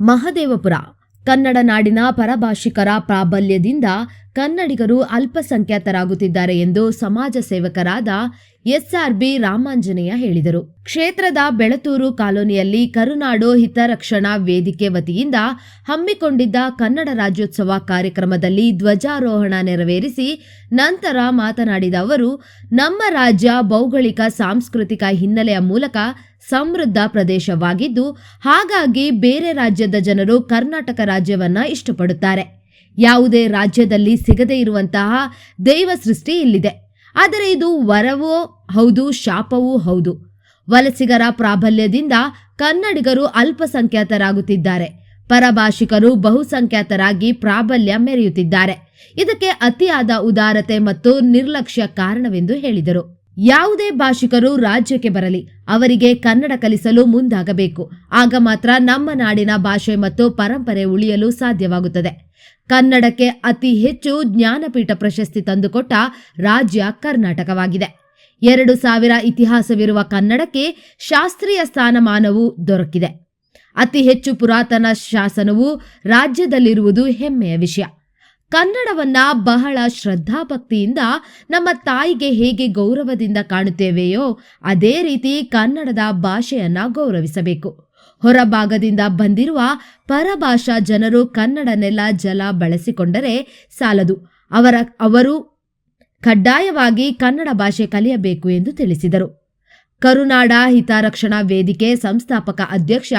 ಮಹದೇವಪುರ ಕನ್ನಡ ನಾಡಿನ ಪರಭಾಷಿಕರ ಪ್ರಾಬಲ್ಯದಿಂದ ಕನ್ನಡಿಗರು ಅಲ್ಪಸಂಖ್ಯಾತರಾಗುತ್ತಿದ್ದಾರೆ ಎಂದು ಸಮಾಜ ಸೇವಕರಾದ ಎಸ್ಆರ್ಬಿ ರಾಮಾಂಜನೇಯ ಹೇಳಿದರು. ಕ್ಷೇತ್ರದ ಬೆಳತೂರು ಕಾಲೋನಿಯಲ್ಲಿ ಕರುನಾಡು ಹಿತರಕ್ಷಣಾ ವೇದಿಕೆ ವತಿಯಿಂದ ಹಮ್ಮಿಕೊಂಡಿದ್ದ ಕನ್ನಡ ರಾಜ್ಯೋತ್ಸವ ಕಾರ್ಯಕ್ರಮದಲ್ಲಿ ಧ್ವಜಾರೋಹಣ ನೆರವೇರಿಸಿ ನಂತರ ಮಾತನಾಡಿದ ಅವರು, ನಮ್ಮ ರಾಜ್ಯ ಭೌಗೋಳಿಕ ಸಾಂಸ್ಕೃತಿಕ ಹಿನ್ನೆಲೆಯ ಮೂಲಕ ಸಮೃದ್ಧ ಪ್ರದೇಶವಾಗಿದ್ದು, ಹಾಗಾಗಿ ಬೇರೆ ರಾಜ್ಯದ ಜನರು ಕರ್ನಾಟಕ ರಾಜ್ಯವನ್ನ ಇಷ್ಟಪಡುತ್ತಾರೆ. ಯಾವುದೇ ರಾಜ್ಯದಲ್ಲಿ ಸಿಗದೇ ಇರುವಂತಹ ದೈವ ಸೃಷ್ಟಿ ಇಲ್ಲಿದೆ. ಆದರೆ ಇದು ವರವೂ ಹೌದು, ಶಾಪವೂ ಹೌದು. ವಲಸಿಗರ ಪ್ರಾಬಲ್ಯದಿಂದ ಕನ್ನಡಿಗರು ಅಲ್ಪಸಂಖ್ಯಾತರಾಗುತ್ತಿದ್ದಾರೆ. ಪರಭಾಷಿಕರು ಬಹುಸಂಖ್ಯಾತರಾಗಿ ಪ್ರಾಬಲ್ಯ ಮೆರೆಯುತ್ತಿದ್ದಾರೆ. ಇದಕ್ಕೆ ಅತಿಯಾದ ಉದಾರತೆ ಮತ್ತು ನಿರ್ಲಕ್ಷ್ಯ ಕಾರಣವೆಂದು ಹೇಳಿದರು. ಯಾವುದೇ ಭಾಷಿಕರು ರಾಜ್ಯಕ್ಕೆ ಬರಲಿ, ಅವರಿಗೆ ಕನ್ನಡ ಕಲಿಸಲು ಮುಂದಾಗಬೇಕು. ಆಗ ಮಾತ್ರ ನಮ್ಮ ನಾಡಿನ ಭಾಷೆ ಮತ್ತು ಪರಂಪರೆ ಉಳಿಯಲು ಸಾಧ್ಯವಾಗುತ್ತದೆ. ಕನ್ನಡಕ್ಕೆ ಅತಿ ಹೆಚ್ಚು ಜ್ಞಾನಪೀಠ ಪ್ರಶಸ್ತಿ ತಂದುಕೊಟ್ಟ ರಾಜ್ಯ ಕರ್ನಾಟಕವಾಗಿದೆ. ಎರಡು ಸಾವಿರ ಇತಿಹಾಸವಿರುವ ಕನ್ನಡಕ್ಕೆ ಶಾಸ್ತ್ರೀಯ ಸ್ಥಾನಮಾನವು ದೊರಕಿದೆ. ಅತಿ ಹೆಚ್ಚು ಪುರಾತನ ಶಾಸನವು ರಾಜ್ಯದಲ್ಲಿರುವುದು ಹೆಮ್ಮೆಯ ವಿಷಯ. ಕನ್ನಡವನ್ನ ಬಹಳ ಶ್ರದ್ಧಾಭಕ್ತಿಯಿಂದ ನಮ್ಮ ತಾಯಿಗೆ ಹೇಗೆ ಗೌರವದಿಂದ ಕಾಣುತ್ತೇವೆಯೋ ಅದೇ ರೀತಿ ಕನ್ನಡದ ಭಾಷೆಯನ್ನ ಗೌರವಿಸಬೇಕು. ಹೊರಭಾಗದಿಂದ ಬಂದಿರುವ ಪರಭಾಷಾ ಜನರು ಕನ್ನಡ ನೆಲ ಜಲ ಬಳಸಿಕೊಂಡರೆ ಸಾಲದು. ಅವರ, ಅವರು ಕಡ್ಡಾಯವಾಗಿ ಕನ್ನಡ ಭಾಷೆ ಕಲಿಯಬೇಕು ಎಂದು ತಿಳಿಸಿದರು. ಕರುನಾಡ ಹಿತರಕ್ಷಣಾ ವೇದಿಕೆ ಸಂಸ್ಥಾಪಕ ಅಧ್ಯಕ್ಷ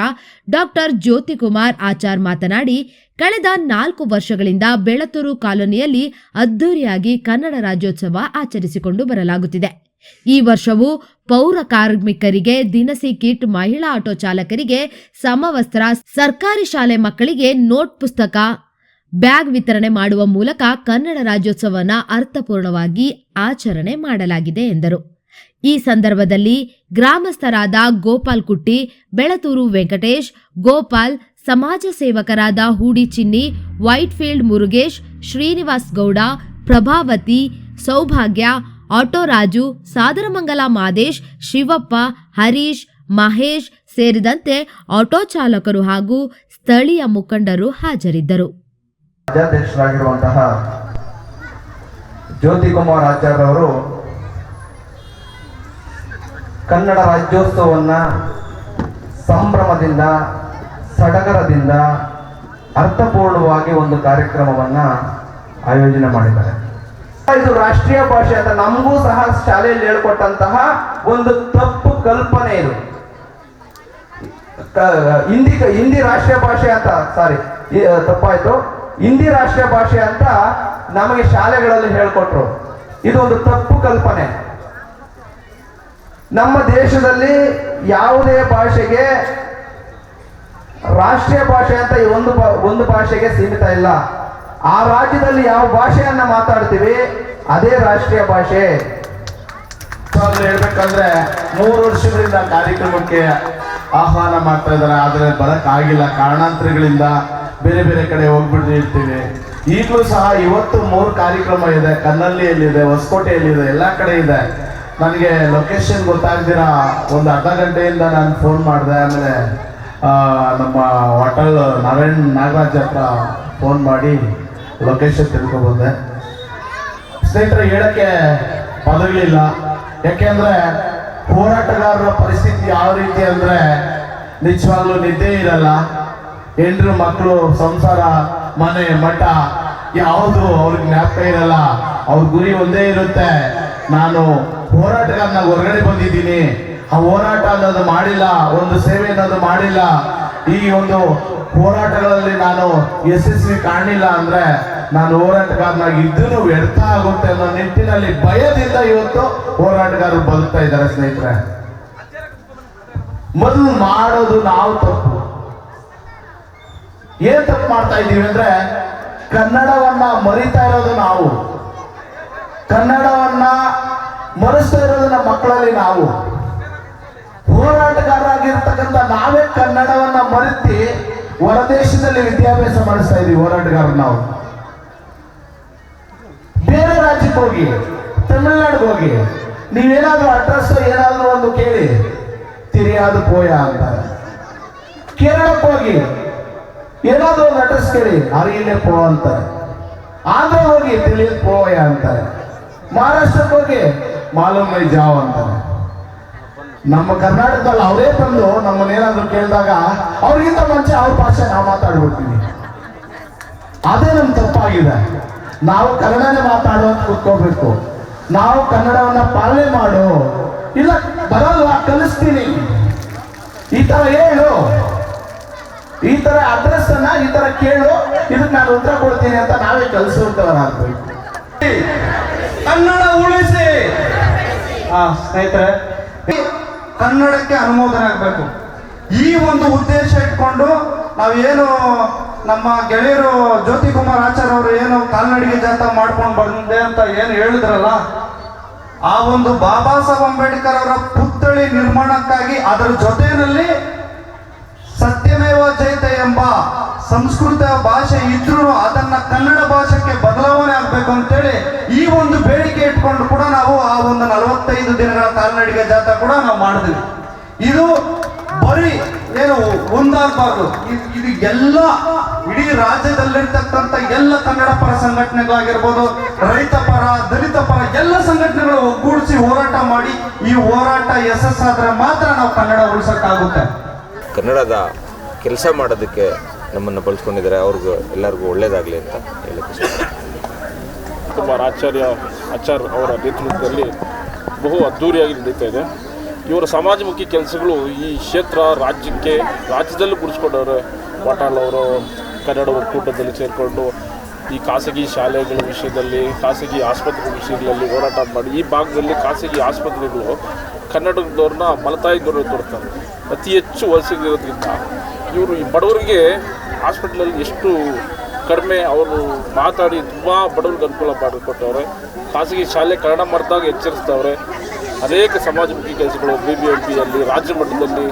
ಡಾಕ್ಟರ್ ಜ್ಯೋತಿಕುಮಾರ್ ಆಚಾರ್ ಮಾತನಾಡಿ, ಕಳೆದ ನಾಲ್ಕು ವರ್ಷಗಳಿಂದ ಬೆಳತೂರು ಕಾಲೋನಿಯಲ್ಲಿ ಅದ್ದೂರಿಯಾಗಿ ಕನ್ನಡ ರಾಜ್ಯೋತ್ಸವ ಆಚರಿಸಿಕೊಂಡು ಬರಲಾಗುತ್ತಿದೆ. ಈ ವರ್ಷವೂ ಪೌರ ಕಾರ್ಮಿಕರಿಗೆ ದಿನಸಿ ಕಿಟ್ ಮಹಿಳಾ ಆಟೋ ಚಾಲಕರಿಗೆ ಸಮವಸ್ತ್ರ, ಸರ್ಕಾರಿ ಶಾಲೆ ಮಕ್ಕಳಿಗೆ ನೋಟ್ ಪುಸ್ತಕ, ಬ್ಯಾಗ್ ವಿತರಣೆ ಮಾಡುವ ಮೂಲಕ ಕನ್ನಡ ರಾಜ್ಯೋತ್ಸವನ ಅರ್ಥಪೂರ್ಣವಾಗಿ ಆಚರಣೆ ಮಾಡಲಾಗಿದೆ ಎಂದರು. ಈ ಸಂದರ್ಭದಲ್ಲಿ ಗ್ರಾಮಸ್ಥರಾದ ಗೋಪಾಲ್ ಕುಟ್ಟಿ, ಬೆಳತೂರು ವೆಂಕಟೇಶ್, ಗೋಪಾಲ್, ಸಮಾಜ ಸೇವಕರಾದ ಹೂಡಿ ಚಿನ್ನಿ ವೈಟ್ಫೀಲ್ಡ್ ಮುರುಗೇಶ್, ಶ್ರೀನಿವಾಸ್ ಗೌಡ, ಪ್ರಭಾವತಿ, ಸೌಭಾಗ್ಯ ಆಟೋ ರಾಜು ಸಾದರಮಂಗಲ ಮಾದೇಶ್, ಶಿವಪ್ಪ, ಹರೀಶ್, ಮಹೇಶ್ ಸೇರಿದಂತೆ ಆಟೋ ಚಾಲಕರು ಹಾಗೂ ಸ್ಥಳೀಯ ಮುಖಂಡರು ಹಾಜರಿದ್ದರು. ಜ್ಯೋತಿ ಕುಮಾರ್ ಆಚಾರ್ಯ ಕನ್ನಡ ರಾಜ್ಯೋತ್ಸವವನ್ನ ಸಂಭ್ರಮದಿಂದ, ಸಡಗರದಿಂದ ಅರ್ಥಪೂರ್ಣವಾಗಿ ಒಂದು ಕಾರ್ಯಕ್ರಮವನ್ನ ಆಯೋಜನೆ ಮಾಡಿದ್ದಾರೆ. ಇದು ರಾಷ್ಟ್ರೀಯ ಭಾಷೆ ಅಂತ ನಮಗೂ ಸಹ ಶಾಲೆಯಲ್ಲಿ ಹೇಳ್ಕೊಟ್ಟಂತಹ ಒಂದು ತಪ್ಪು ಕಲ್ಪನೆ ಇದು. ಹಿಂದಿ ಹಿಂದಿ ರಾಷ್ಟ್ರೀಯ ಭಾಷೆ ಅಂತ ಸಾರಿ ತಪ್ಪಾಯ್ತು. ಹಿಂದಿ ರಾಷ್ಟ್ರೀಯ ಭಾಷೆ ಅಂತ ನಮಗೆ ಶಾಲೆಗಳಲ್ಲಿ ಹೇಳ್ಕೊಟ್ರು. ಇದು ಒಂದು ತಪ್ಪು ಕಲ್ಪನೆ. ನಮ್ಮ ದೇಶದಲ್ಲಿ ಯಾವುದೇ ಭಾಷೆಗೆ ರಾಷ್ಟ್ರೀಯ ಭಾಷೆ ಅಂತ ಈ ಒಂದು ಒಂದು ಭಾಷೆಗೆ ಸೀಮಿತ ಇಲ್ಲ. ಆ ರಾಜ್ಯದಲ್ಲಿ ಯಾವ ಭಾಷೆಯನ್ನ ಮಾತಾಡ್ತೀವಿ, ಅದೇ ರಾಷ್ಟ್ರೀಯ ಭಾಷೆ. ಹೇಳ್ಬೇಕಂದ್ರೆ ಮೂರು ವರ್ಷಗಳಿಂದ ಕಾರ್ಯಕ್ರಮಕ್ಕೆ ಆಹ್ವಾನ ಮಾಡ್ತಾ ಇದ್ದಾರೆ, ಆದರೆ ಬರಕ್ಕಾಗಿಲ್ಲ. ಕಾರಣಾಂತರಗಳಿಂದ ಬೇರೆ ಬೇರೆ ಕಡೆ ಹೋಗ್ಬಿಟ್ಟಿರ್ತೀವಿ ಈಗಲೂ ಸಹ ಇವತ್ತು ಮೂರು ಕಾರ್ಯಕ್ರಮ ಇದೆ. ಕನ್ನಲ್ಲಿಯಲ್ಲಿದೆ ಹೊಸಕೋಟೆಯಲ್ಲಿದೆ, ಎಲ್ಲ ಕಡೆ ಇದೆ. ನನಗೆ ಲೊಕೇಶನ್ ಗೊತ್ತಾಗ್ದಿರ ಒಂದು ಅರ್ಧ ಗಂಟೆಯಿಂದ ನಾನು ಫೋನ್ ಮಾಡಿದೆ, ಆಮೇಲೆ ನಮ್ಮ ಹೋಟೆಲ್ ನಾರಾಯಣ್ ನಾಗರಾಜ್ ಹತ್ರ ಫೋನ್ ಮಾಡಿ ಲೊಕೇಶನ್ ತಿಳ್ಕೊಬಂದೆ ಸ್ನೇಹಿತರೆ, ಹೇಳಕ್ಕೆ ಪದಗಳಿಲ್ಲ. ಯಾಕೆಂದರೆ ಹೋರಾಟಗಾರರ ಪರಿಸ್ಥಿತಿ ಯಾವ ರೀತಿ ಅಂದರೆ ನಿಜವಾಗ್ಲೂ ನಿದ್ದೆ ಇರಲ್ಲ. ಹೆಂಡ್ರು ಮಕ್ಕಳು ಸಂಸಾರ, ಮನೆ, ಮಠ, ಯಾವುದು ಅವ್ರಿಗೆ ಜ್ಞಾಪಕ ಇರಲ್ಲ. ಅವ್ರ ಗುರಿ ಒಂದೇ ಇರುತ್ತೆ. ನಾನು ಹೋರಾಟಗಾರನ ಹೊರಗಡೆ ಬಂದಿದ್ದೀನಿ. ಆ ಹೋರಾಟ ಅನ್ನೋದು ಮಾಡಿಲ್ಲ, ಒಂದು ಸೇವೆ ಅನ್ನೋದು ಮಾಡಿಲ್ಲ. ಈ ಒಂದು ಹೋರಾಟಗಳಲ್ಲಿ ನಾನು ಯಶಸ್ವಿ ಕಾಣಲಿಲ್ಲ ಅಂದ್ರೆ ನಾನು ಹೋರಾಟಗಾರನಾಗಿ ಇದ್ದೂ ವ್ಯರ್ಥ ಆಗುತ್ತೆ ಅನ್ನೋ ನಿಟ್ಟಿನಲ್ಲಿ ಭಯದಿಂದ ಇವತ್ತು ಹೋರಾಟಗಾರರು ಬದುಕ್ತಾ ಇದ್ದಾರೆ ಸ್ನೇಹಿತರೆ. ಮೊದಲು ಮಾಡೋದು ನಾವು ತಪ್ಪು. ಏನ್ ತಪ್ಪು ಮಾಡ್ತಾ ಇದ್ದೀವಿ ಅಂದ್ರೆ ಕನ್ನಡವನ್ನ ಮರಿತಾ ಇರೋದು ನಾವು. ಕನ್ನಡವನ್ನ ಮರೆಸ್ತಾ ಇರೋದು ನಮ್ಮ ಮಕ್ಕಳಲ್ಲಿ ನಾವು. ಹೋರಾಟಗಾರರಾಗಿರ್ತಕ್ಕಂಥ ನಾವೇ ಕನ್ನಡವನ್ನ ಮರೆತಿ ಹೊರದೇಶದಲ್ಲಿ ವಿದ್ಯಾಭ್ಯಾಸ ಮಾಡಿಸ್ತಾ ಇದೀವಿ ಹೋರಾಟಗಾರರು ನಾವು. ಬೇರೆ ರಾಜ್ಯಕ್ಕೆ ಹೋಗಿ, ತಮಿಳ್ನಾಡಿಗೆ ಹೋಗಿ, ನೀವೇನಾದ್ರೂ ಅಡ್ರೆಸ್ ಏನಾದ್ರೂ ಒಂದು ಕೇಳಿ, ತಿರಿಯಾದ ಪೋಯ ಅಂತ. ಕೇರಳಕ್ಕೆ ಹೋಗಿ, ಏನಾದ್ರೂ ಒಂದು ಅಡ್ರೆಸ್ ಕೇಳಿ ಅರಿಯಲೇ ಪೋ ಅಂತಾರೆ ಆಂಧ್ರ ಹೋಗಿ ತಿಳಿಯಲ್ ಪೋಯ ಅಂತಾರೆ ಮಹಾರಾಷ್ಟ್ರಕ್ಕೆ ಹೋಗಿ ಮಾಲೂಮ್ ಜಾವ್ ಅಂತಾರೆ. ನಮ್ಮ ಕರ್ನಾಟಕದಲ್ಲಿ ಅವರೇ ಬಂದು ನಮ್ಮನ್ನೇನಾದ್ರೂ ಕೇಳಿದಾಗ ಅವ್ರಿಗಿಂತ ಮುಂಚೆ ಅವ್ರ ಭಾಷೆ ನಾವು ಮಾತಾಡ್ಬಿಡ್ತೀವಿ. ಅದೇ ನಮ್ಮ ತಪ್ಪಾಗಿದೆ. ನಾವು ಕನ್ನಡನೇ ಮಾತಾಡೋ ಅಂತ ಕೂತ್ಕೋಬೇಕು. ನಾವು ಕನ್ನಡವನ್ನ ಪಾಲನೆ ಮಾಡು. ಇಲ್ಲ, ಬರಲ್ಲ, ಕಲಿಸ್ತೀನಿ. ಈ ತರ ಹೇಳು. ಈ ತರ ಅಡ್ರೆಸ್ ಅನ್ನ ಈ ತರ ಕೇಳು. ಇದಕ್ಕೆ ನಾನು ಉತ್ತರ ಕೊಡ್ತೀನಿ ಅಂತ ನಾವೇ ಕಲಿಸುವಂತವರಾಗ್ಬೇಕು. ಕನ್ನಡ ಉಳಿಸಿ. ಆ, ಸ್ನೇಹಿತರೆ, ಕನ್ನಡಕ್ಕೆ ಅನುಮೋದನೆ ಆಗಬೇಕು. ಈ ಒಂದು ಉದ್ದೇಶ ಇಟ್ಕೊಂಡು ನಾವೇನು ನಮ್ಮ ಗೆಳೆಯರು ಜ್ಯೋತಿ ಕುಮಾರ್ ಆಚಾರ್ಯ ಅವರು ಏನು ಕಾಲ್ನಡಿಗೆ ಜಾಥಾ ಮಾಡ್ಕೊಂಡು ಬಂದೆ ಅಂತ ಏನು ಹೇಳಿದ್ರಲ್ಲ, ಆ ಒಂದು ಬಾಬಾ ಸಾಹೇಬ್ ಅಂಬೇಡ್ಕರ್ ಅವರ ಪುತ್ಥಳಿ ನಿರ್ಮಾಣಕ್ಕಾಗಿ ಅದರ ಜೊತೆಯಲ್ಲಿ ಸಂಸ್ಕೃತ ಭಾಷೆ ಇದ್ರೂ ಅದನ್ನ ಕನ್ನಡ ಭಾಷೆಗೆ ಬದಲಾವಣೆ ಆಗ್ಬೇಕು ಅಂತೇಳಿ ಈ ಒಂದು ಬೇಡಿಕೆ ಇಟ್ಕೊಂಡು ಕೂಡ ನಾವು ಆ ಒಂದು ನಲವತ್ತೈದು ದಿನಗಳ ಕಾಲ್ನಡಿಗೆ ಜಾಥಾ ಕೂಡ ನಾವು ಮಾಡಿದ್ವಿ. ಇದು ಬರೀ ಏನು ಒಂದಾಗಬಾರ್ದು. ಇದ್- ಎಲ್ಲ ಇಡೀ ರಾಜ್ಯದಲ್ಲಿರ್ತಕ್ಕಂಥ ಎಲ್ಲ ಕನ್ನಡ ಪರ ಸಂಘಟನೆಗಳಾಗಿರ್ಬೋದು, ರೈತ ಪರ, ದಲಿತ ಪರ ಎಲ್ಲ ಸಂಘಟನೆಗಳು ಒಗ್ಗೂಡಿಸಿ ಹೋರಾಟ ಮಾಡಿ ಈ ಹೋರಾಟ ಯಶಸ್ಸಾದ್ರೆ ಮಾತ್ರ ನಾವು ಕನ್ನಡ ಉಳಿಸಕ್ಕಾಗುತ್ತೆ. ಕನ್ನಡದ ಕೆಲಸ ಮಾಡೋದಕ್ಕೆ ನಮ್ಮನ್ನು ಬಳಸ್ಕೊಂಡಿದ್ದಾರೆ. ಅವ್ರಿಗೂ ಎಲ್ಲರಿಗೂ ಒಳ್ಳೇದಾಗಲಿ ಅಂತ ಹೇಳಕ್ಕೆ ಕುಮಾರ್ ಆಚಾರ್ಯ ಆಚಾರ್ ಅವರ ನೇತೃತ್ವದಲ್ಲಿ ಬಹು ಅದ್ಧೂರಿಯಾಗಿ ನಡೀತಾ ಇದೆ. ಇವರ ಸಮಾಜಮುಖಿ ಕೆಲಸಗಳು ಈ ಕ್ಷೇತ್ರ ರಾಜ್ಯಕ್ಕೆ, ರಾಜ್ಯದಲ್ಲೂ ಗುಡಿಸ್ಕೊಂಡವ್ರೆ ವಾಟಾಳ್ ಅವರು, ಕನ್ನಡ ಒಕ್ಕೂಟದಲ್ಲಿ ಸೇರಿಕೊಂಡು ಈ ಖಾಸಗಿ ಶಾಲೆಗಳ ವಿಷಯದಲ್ಲಿ, ಖಾಸಗಿ ಆಸ್ಪತ್ರೆಗಳ ವಿಷಯಗಳಲ್ಲಿ ಹೋರಾಟ ಮಾಡಿ, ಈ ಭಾಗದಲ್ಲಿ ಖಾಸಗಿ ಆಸ್ಪತ್ರೆಗಳು ಕನ್ನಡದವ್ರನ್ನ ಮಲತಾಯಿ ಗೌರವ ತೋರ್ತಾರೆ. ಅತಿ ಹೆಚ್ಚು ವಲಸಿಗಿರೋದ್ರಿಂದ ಇವರು ಈ ಬಡವರಿಗೆ ಹಾಸ್ಪಿಟ್ಲಲ್ಲಿ ಎಷ್ಟು ಕಡಿಮೆ ಅವರು ಮಾತಾಡಿ ತುಂಬ ಬಡವರಿಗೆ ಅನುಕೂಲ ಮಾಡಿಕೊಟ್ಟವ್ರೆ. ಖಾಸಗಿ ಶಾಲೆ ಕನ್ನಡ ಮರದಾಗ ಎಚ್ಚರಿಸ್ತವ್ರೆ. ಅನೇಕ ಸಮಾಜಮುಖಿ ಕೆಲಸಗಳು ಬಿ ಬಿ ಎಂ ಪಿಯಲ್ಲಿ ರಾಜ್ಯ ಮಟ್ಟದಲ್ಲಿ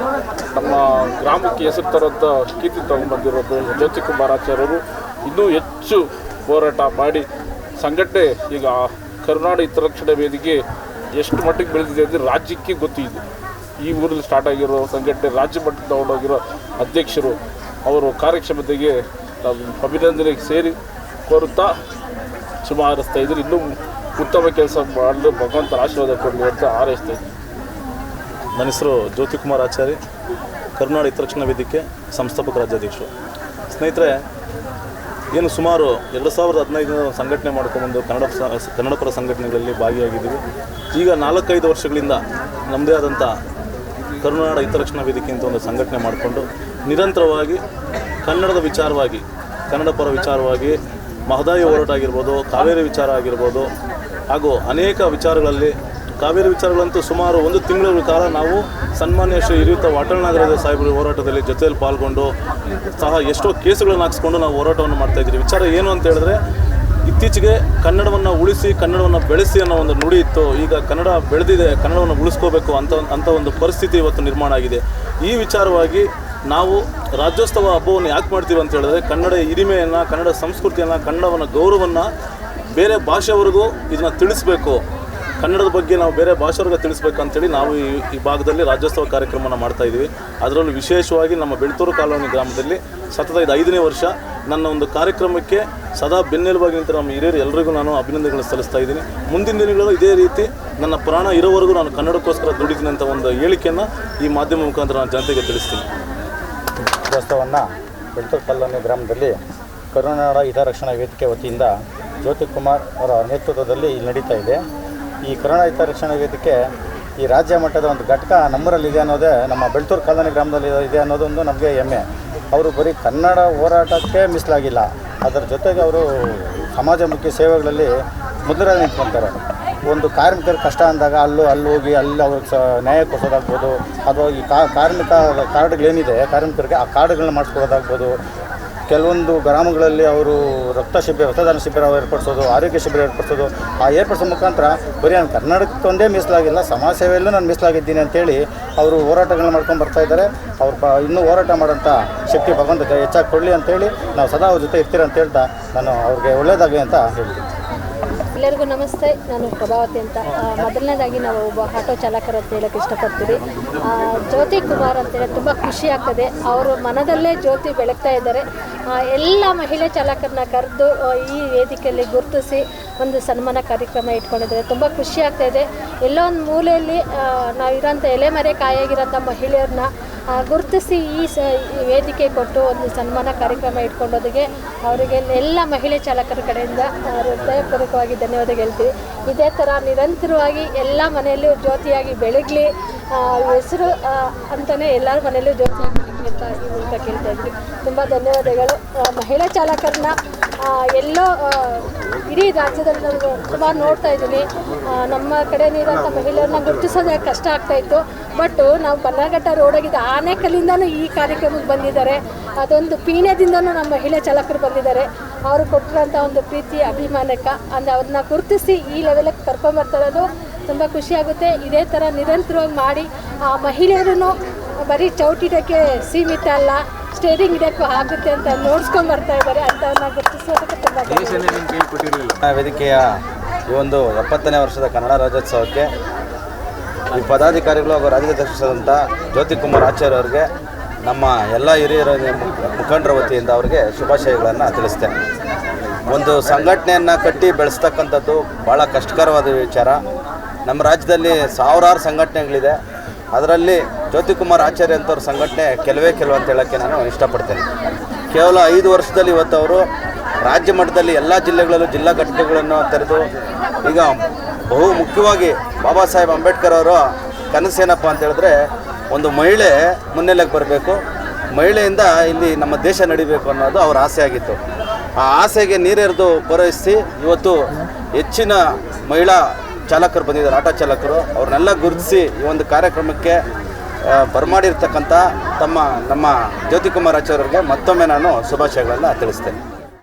ನಮ್ಮ ಗ್ರಾಮಕ್ಕೆ ಹೆಸರು ತರುವಂಥ ಕೀರ್ತಿ ತಗೊಂಡ್ಬಂದಿರೋದು ಜ್ಯೋತಿ ಕುಮಾರಾಚಾರ್ಯರು ಇನ್ನೂ ಹೆಚ್ಚು ಹೋರಾಟ ಮಾಡಿ ಸಂಘಟನೆ ಈಗ ಕರುನಾಡು ಹಿತರಕ್ಷಣೆ ವೇದಿಕೆ ಎಷ್ಟು ಮಟ್ಟಿಗೆ ಬೆಳೆದಿದೆ ಅಂದರೆ ರಾಜ್ಯಕ್ಕೆ ಗೊತ್ತಿದೆ. ಈ ಊರಲ್ಲಿ ಸ್ಟಾರ್ಟ್ ಆಗಿರೋ ಸಂಘಟನೆ ರಾಜ್ಯ ಮಟ್ಟಕ್ಕೆ ತಗೊಂಡೋಗಿರೋ ಅಧ್ಯಕ್ಷರು ಅವರು ಕಾರ್ಯಕ್ಷಮತೆಗೆ ನಾವು ಅಭಿನಂದನೆಗೆ ಸೇರಿ ಕೋರುತ್ತಾ ಶುಭ ಹಾರೈಸ್ತಾ ಇದ್ರು. ಇನ್ನೂ ಉತ್ತಮ ಕೆಲಸ ಮಾಡಲು ಭಗವಂತ ಆಶೀರ್ವಾದ ಕೊಡಲಿ ಅಂತ ಹಾರೈಸ್ತಾ ಇದ್ದೀನಿ ನನ್ನ ಹೆಸರು ಜ್ಯೋತಿ ಕುಮಾರ್ ಆಚಾರಿ ಕರ್ನಾಟಕ ಹಿತರಕ್ಷಣಾ ವೇದಿಕೆ ಸಂಸ್ಥಾಪಕ ರಾಜ್ಯಾಧ್ಯಕ್ಷರು. ಸ್ನೇಹಿತರೆ, ಏನು ಸುಮಾರು ಎರಡು ಸಾವಿರದ ಹದಿನೈದು ಸಂಘಟನೆ ಮಾಡ್ಕೊಂಬಂದು ಕನ್ನಡ ಕನ್ನಡಪರ ಕನ್ನಡ ಪರ ಸಂಘಟನೆಗಳಲ್ಲಿ ಭಾಗಿಯಾಗಿದ್ದೀವಿ. ಈಗ ನಾಲ್ಕೈದು ವರ್ಷಗಳಿಂದ ನಮ್ಮದೇ ಆದಂಥ ಕರುನಾಡ ಹಿತರಕ್ಷಣಾ ವೇದಿಕೆ ಅಂತ ಒಂದು ಸಂಘಟನೆ ಮಾಡಿಕೊಂಡು ನಿರಂತರವಾಗಿ ಕನ್ನಡದ ವಿಚಾರವಾಗಿ ಕನ್ನಡ ಪರ ವಿಚಾರವಾಗಿ ಮಹದಾಯಿ ಹೋರಾಟ ಆಗಿರ್ಬೋದು, ಕಾವೇರಿ ವಿಚಾರ ಆಗಿರ್ಬೋದು, ಹಾಗೂ ಅನೇಕ ವಿಚಾರಗಳಲ್ಲಿ ಕಾವೇರಿ ವಿಚಾರಗಳಂತೂ ಸುಮಾರು ಒಂದು ತಿಂಗಳ ಕಾಲ ನಾವು ಸನ್ಮಾನ್ಯ ಶ್ರೀ ಹಿರಿಯುತ ವಾಟಾಳ್ ನಾಗರಾಜ ಸಾಹೇಬರ ಹೋರಾಟದಲ್ಲಿ ಜೊತೆಯಲ್ಲಿ ಪಾಲ್ಗೊಂಡು ಸಹ ಎಷ್ಟೋ ಕೇಸುಗಳನ್ನು ಹಾಕಿಸ್ಕೊಂಡು ನಾವು ಹೋರಾಟವನ್ನು ಮಾಡ್ತಾ ಇದ್ದೀವಿ ವಿಚಾರ ಏನು ಅಂತ ಹೇಳಿದ್ರೆ, ಇತ್ತೀಚೆಗೆ ಕನ್ನಡವನ್ನು ಉಳಿಸಿ, ಕನ್ನಡವನ್ನು ಬೆಳೆಸಿ ಅನ್ನೋ ಒಂದು ನುಡಿ ಇತ್ತು. ಈಗ ಕನ್ನಡ ಬೆಳೆದಿದೆ, ಕನ್ನಡವನ್ನು ಉಳಿಸ್ಕೋಬೇಕು ಅಂತ ಅಂತ ಒಂದು ಪರಿಸ್ಥಿತಿ ಇವತ್ತು ನಿರ್ಮಾಣ ಆಗಿದೆ. ಈ ವಿಚಾರವಾಗಿ ನಾವು ರಾಜ್ಯೋತ್ಸವ ಹಬ್ಬವನ್ನು ಯಾಕೆ ಮಾಡ್ತೀವಿ ಅಂತ ಹೇಳಿದ್ರೆ ಕನ್ನಡ ಹಿರಿಮೆಯನ್ನು, ಕನ್ನಡ ಸಂಸ್ಕೃತಿಯನ್ನು, ಕನ್ನಡವನ್ನು ಗೌರವವನ್ನು ಬೇರೆ ಭಾಷೆಯವರೆಗೂ ಇದನ್ನು ತಿಳಿಸ್ಬೇಕು. ಕನ್ನಡದ ಬಗ್ಗೆ ನಾವು ಬೇರೆ ಭಾಷೆಯವ್ರಿಗೆ ತಿಳಿಸ್ಬೇಕು ಅಂತೇಳಿ ನಾವು ಈ ಈ ಭಾಗದಲ್ಲಿ ರಾಜ್ಯೋತ್ಸವ ಕಾರ್ಯಕ್ರಮವನ್ನು ಮಾಡ್ತಾ ಇದ್ದೀವಿ. ಅದರಲ್ಲೂ ವಿಶೇಷವಾಗಿ ನಮ್ಮ ಬೆಳ್ತೂರು ಕಾಲೋನಿ ಗ್ರಾಮದಲ್ಲಿ ಸತತ ಇದು ಐದನೇ ವರ್ಷ. ನನ್ನ ಒಂದು ಕಾರ್ಯಕ್ರಮಕ್ಕೆ ಸದಾ ಬೆನ್ನೆಲುಬಾಗಿ ನಿಂತ ನಮ್ಮ ಹಿರಿಯರು ಎಲ್ಲರಿಗೂ ನಾನು ಅಭಿನಂದನೆಗಳನ್ನು ಸಲ್ಲಿಸ್ತಾ ಇದ್ದೀನಿ. ಮುಂದಿನ ದಿನಗಳು ಇದೇ ರೀತಿ ನನ್ನ ಪ್ರಾಣ ಇರೋವರೆಗೂ ನಾನು ಕನ್ನಡಕ್ಕೋಸ್ಕರ ದುಡಿತೀನಿ ಅಂತ ಒಂದು ಹೇಳಿಕೆಯನ್ನು ಈ ಮಾಧ್ಯಮ ಮುಖಾಂತರ ನಾನು ಜನತೆಗೆ ತಿಳಿಸ್ತೀನಿ. ರಥೋತ್ಸವವನ್ನು ಬೆಳ್ತೂರು ಕಲ್ಲೊನ್ನೆ ಗ್ರಾಮದಲ್ಲಿ ಕರುನಾಡ ಹಿತರಕ್ಷಣಾ ವೇದಿಕೆ ವತಿಯಿಂದ ಜ್ಯೋತಿ ಕುಮಾರ್ ಅವರ ನೇತೃತ್ವದಲ್ಲಿ ಇಲ್ಲಿ ನಡೀತಾ ಇದೆ. ಈ ಕರುನಾಡ ಹಿತರಕ್ಷಣಾ ವೇದಿಕೆ ಈ ರಾಜ್ಯ ಮಟ್ಟದ ಒಂದು ಘಟಕ ನಮ್ಮರಲ್ಲಿದೆ ಅನ್ನೋದೇ ನಮ್ಮ ಬೆಳ್ತೂರು ಕಾಲೋನಿ ಗ್ರಾಮದಲ್ಲಿ ಇದೆ ಅನ್ನೋದೊಂದು ನಮಗೆ ಹೆಮ್ಮೆ. ಅವರು ಬರೀ ಕನ್ನಡ ಹೋರಾಟಕ್ಕೆ ಮಿಸ್ಲಾಗಿಲ್ಲ. ಅದರ ಜೊತೆಗೆ ಅವರು ಸಮಾಜಮುಖಿ ಸೇವೆಗಳಲ್ಲಿ ಮುದ್ರೆ ನಿಂತ್ಕೊತಾರೆ. ಒಂದು ಕಾರ್ಮಿಕರ ಕಷ್ಟ ಅಂದಾಗ ಅಲ್ಲೂ ಅಲ್ಲಿ ಹೋಗಿ ಅಲ್ಲಿ ಅವ್ರಿಗೆ ಸ ನ್ಯಾಯ ಕೊಡಿಸೋದಾಗ್ಬೋದು ಅಥವಾ ಈ ಕಾರ್ಮಿಕ ಕಾರ್ಡ್ಗಳೇನಿದೆ, ಕಾರ್ಮಿಕರಿಗೆ ಆ ಕಾರ್ಡ್ಗಳನ್ನ ಮಾಡಿಸ್ಕೊಡೋದಾಗ್ಬೋದು ಕೆಲವೊಂದು ಗ್ರಾಮಗಳಲ್ಲಿ ಅವರು ರಕ್ತ ಶಿಬಿರ, ರಕ್ತದಾನ ಶಿಬಿರ ಏರ್ಪಡಿಸೋದು, ಆರೋಗ್ಯ ಶಿಬಿರ ಏರ್ಪಡಿಸೋದು, ಆ ಏರ್ಪಡಿಸೋ ಮುಖಾಂತರ ಬರೀ ನಾನು ಕರ್ನಾಟಕಕ್ಕೊಂದೇ ಮೀಸಲಾಗಿಲ್ಲ, ಸಮಾಜ ಸೇವೆಯಲ್ಲೂ ನಾನು ಮೀಸಲಾಗಿದ್ದೀನಿ ಅಂತೇಳಿ ಅವರು ಹೋರಾಟಗಳನ್ನ ಮಾಡ್ಕೊಂಡು ಬರ್ತಾ ಇದ್ದಾರೆ. ಅವ್ರು ಪ ಇನ್ನೂ ಹೋರಾಟ ಮಾಡೋಂಥ ಶಕ್ತಿ ಭಗವಂತ ಹೆಚ್ಚಾಗಿ ಕೊಡಲಿ ಅಂತೇಳಿ ನಾವು ಸದಾ ಅವ್ರ ಜೊತೆ ಇರ್ತೀರ ಅಂತ ಹೇಳ್ತಾ ನಾನು ಅವ್ರಿಗೆ ಒಳ್ಳೆಯದಾಗಲಿ ಅಂತ ಹೇಳ್ತೀನಿ. ಎಲ್ಲರಿಗೂ ನಮಸ್ತೆ. ನಾನು ಪ್ರಭಾವತಿ ಅಂತ. ಮೊದಲನೇದಾಗಿ ನಾವು ಒಬ್ಬ ಆಟೋ ಚಾಲಕರು ಅಂತ ಹೇಳಕ್ಕೆ ಇಷ್ಟಪಡ್ತೀವಿ. ಜ್ಯೋತಿ ಕುಮಾರ್ ಅಂತೇಳಿ ತುಂಬ ಖುಷಿ ಆಗ್ತದೆ. ಅವರು ಮನದಲ್ಲೇ ಜ್ಯೋತಿ ಬೆಳಗ್ತಾ ಇದ್ದಾರೆ. ಎಲ್ಲ ಮಹಿಳೆ ಚಾಲಕರನ್ನ ಕರೆದು ಈ ವೇದಿಕೆಯಲ್ಲಿ ಗುರುತಿಸಿ ಒಂದು ಸನ್ಮಾನ ಕಾರ್ಯಕ್ರಮ ಇಟ್ಕೊಂಡಿದ್ದಾರೆ. ತುಂಬ ಖುಷಿ ಇದೆ. ಎಲ್ಲೋ ಒಂದು ಮೂಲೆಯಲ್ಲಿ ನಾವು ಇರೋಂಥ ಎಲೆಮರೆ ಕಾಯಾಗಿರೋಂಥ ಮಹಿಳೆಯರನ್ನ ಗುರುತಿಸಿ ಈ ಸ ವೇದಿಕೆ ಕೊಟ್ಟು ಒಂದು ಸನ್ಮಾನ ಕಾರ್ಯಕ್ರಮ ಇಟ್ಕೊಂಡೋದಕ್ಕೆ ಅವರಿಗೆ ಎಲ್ಲ ಮಹಿಳೆ ಚಾಲಕರ ಕಡೆಯಿಂದ ಹೃದಯಪೂರ್ವಕವಾಗಿ ಧನ್ಯವಾದ ಹೇಳ್ತೀವಿ ಇದೇ ಥರ ನಿರಂತರವಾಗಿ ಎಲ್ಲ ಮನೆಯಲ್ಲೂ ಜ್ಯೋತಿಯಾಗಿ ಬೆಳಗಲಿ ಹೆಸರು ಅಂತಲೇ ಎಲ್ಲರ ಮನೆಯಲ್ಲೂ ಜ್ಯೋತಿಯಾಗಿ ಬೆಳಗಲಿ ಅಂತ ಈ ಮೂಲಕ ಕೇಳ್ತಾ ಇದ್ವಿ ತುಂಬ ಧನ್ಯವಾದಗಳು. ಮಹಿಳಾ ಚಾಲಕರನ್ನ ಎಲ್ಲೋ ಇಡೀ ರಾಜ್ಯದಲ್ಲಿ ನಾನು ಸುಮಾರು ನೋಡ್ತಾ ಇದ್ದೀನಿ. ನಮ್ಮ ಕಡೆ ನೀರಂಥ ಮಹಿಳೆಯರನ್ನ ಗುರುತಿಸೋದೇ ಕಷ್ಟ ಆಗ್ತಾ ಇತ್ತು. ಬಟ್ ನಾವು ಬನ್ನಘಟ್ಟ ರೋಡಾಗಿದ್ದ ಆನೆಕಲ್ಲಿಂದನೂ ಈ ಕಾರ್ಯಕ್ರಮಕ್ಕೆ ಬಂದಿದ್ದಾರೆ. ಅದೊಂದು ಪೀಣ್ಯದಿಂದನೂ ನಮ್ಮ ಮಹಿಳೆ ಚಾಲಕರು ಬಂದಿದ್ದಾರೆ. ಅವರು ಕೊಟ್ಟಿರೋಂಥ ಒಂದು ಪ್ರೀತಿ, ಅಭಿಮಾನಕ್ಕೆ ಅಂದರೆ ಅವ್ರನ್ನ ಗುರುತಿಸಿ ಈ ಲೆವೆಲಿಗೆ ಕರ್ಕೊಂಬರ್ತಾರೋದು ತುಂಬ ಖುಷಿಯಾಗುತ್ತೆ ಇದೇ ಥರ ನಿರಂತರವಾಗಿ ಮಾಡಿ ಆ ಮಹಿಳೆಯರೂ ಬರೀ ಚೌಟಿಟಕ್ಕೆ ಸೀಮಿತ ಅಲ್ಲ ಸ್ಟೇರಿಂಗ್ ಇಡಕ್ಕೂ ಆಗುತ್ತೆ ಅಂತ ನೋಡ್ಸ್ಕೊಂಡ್ ಬರ್ತಾ ಇದ್ದಾರೆ ಅಂತವನ್ನ ಗುರುತಿಸೋದಕ್ಕೆ ತುಂಬ. ವೇದಿಕೆಯ ಈ ಒಂದು ಎಪ್ಪತ್ತನೇ ವರ್ಷದ ಕನ್ನಡ ರಾಜ್ಯೋತ್ಸವಕ್ಕೆ ಈ ಪದಾಧಿಕಾರಿಗಳು ಹಾಗೂ ರಾಜ್ಯಾಧ್ಯಕ್ಷರಾದಂಥ ಜ್ಯೋತಿ ಕುಮಾರ್ ಆಚಾರ್ಯ ಅವರಿಗೆ ನಮ್ಮ ಎಲ್ಲ ಹಿರಿಯರ ಮುಖಂಡರ ವತಿಯಿಂದ ಅವರಿಗೆ ಶುಭಾಶಯಗಳನ್ನು ತಿಳಿಸ್ತೇನೆ. ಒಂದು ಸಂಘಟನೆಯನ್ನು ಕಟ್ಟಿ ಬೆಳೆಸ್ತಕ್ಕಂಥದ್ದು ಭಾಳ ಕಷ್ಟಕರವಾದ ವಿಚಾರ. ನಮ್ಮ ರಾಜ್ಯದಲ್ಲಿ ಸಾವಿರಾರು ಸಂಘಟನೆಗಳಿದೆ. ಅದರಲ್ಲಿ ಜ್ಯೋತಿ ಕುಮಾರ್ ಆಚಾರ್ಯ ಅಂತವ್ರ ಸಂಘಟನೆ ಕೆಲವೇ ಕೆಲವು ಅಂತ ಹೇಳೋಕ್ಕೆ ನಾನು ಇಷ್ಟಪಡ್ತೇನೆ. ಕೇವಲ ಐದು ವರ್ಷದಲ್ಲಿ ಇವತ್ತು ಅವರು ರಾಜ್ಯ ಮಟ್ಟದಲ್ಲಿ ಎಲ್ಲ ಜಿಲ್ಲೆಗಳಲ್ಲೂ ಜಿಲ್ಲಾ ಘಟಕಗಳನ್ನು ತೆರೆದು ಈಗ ಬಹು ಮುಖ್ಯವಾಗಿ ಬಾಬಾ ಸಾಹೇಬ್ ಅಂಬೇಡ್ಕರ್ ಅವರ ಕನಸೇನಪ್ಪ ಅಂತ ಹೇಳಿದ್ರೆ ಒಂದು ಮಹಿಳೆ ಮುನ್ನೆಲೆಗೆ ಬರಬೇಕು. ಮಹಿಳೆಯಿಂದ ಇಲ್ಲಿ ನಮ್ಮ ದೇಶ ನಡಿಬೇಕು ಅನ್ನೋದು ಅವರ ಆಸೆ ಆಗಿತ್ತು. ಆ ಆಸೆಗೆ ನೀರೆರೆದು ಪೂರೈಸಿ ಇವತ್ತು ಹೆಚ್ಚಿನ ಮಹಿಳಾ ಚಾಲಕರು ಬಂದಿದ್ದಾರೆ, ಆಟೋ ಚಾಲಕರು. ಅವ್ರನ್ನೆಲ್ಲ ಗುರುತಿಸಿ ಈ ಒಂದು ಕಾರ್ಯಕ್ರಮಕ್ಕೆ ಬರಮಾಡಿರ್ತಕ್ಕಂಥ ತಮ್ಮ ನಮ್ಮ ಜ್ಯೋತಿ ಕುಮಾರ್ ಆಚಾರ್ಯರಿಗೆ ಮತ್ತೊಮ್ಮೆ ನಾನು ಶುಭಾಶಯಗಳನ್ನು ತಿಳಿಸ್ತೇನೆ.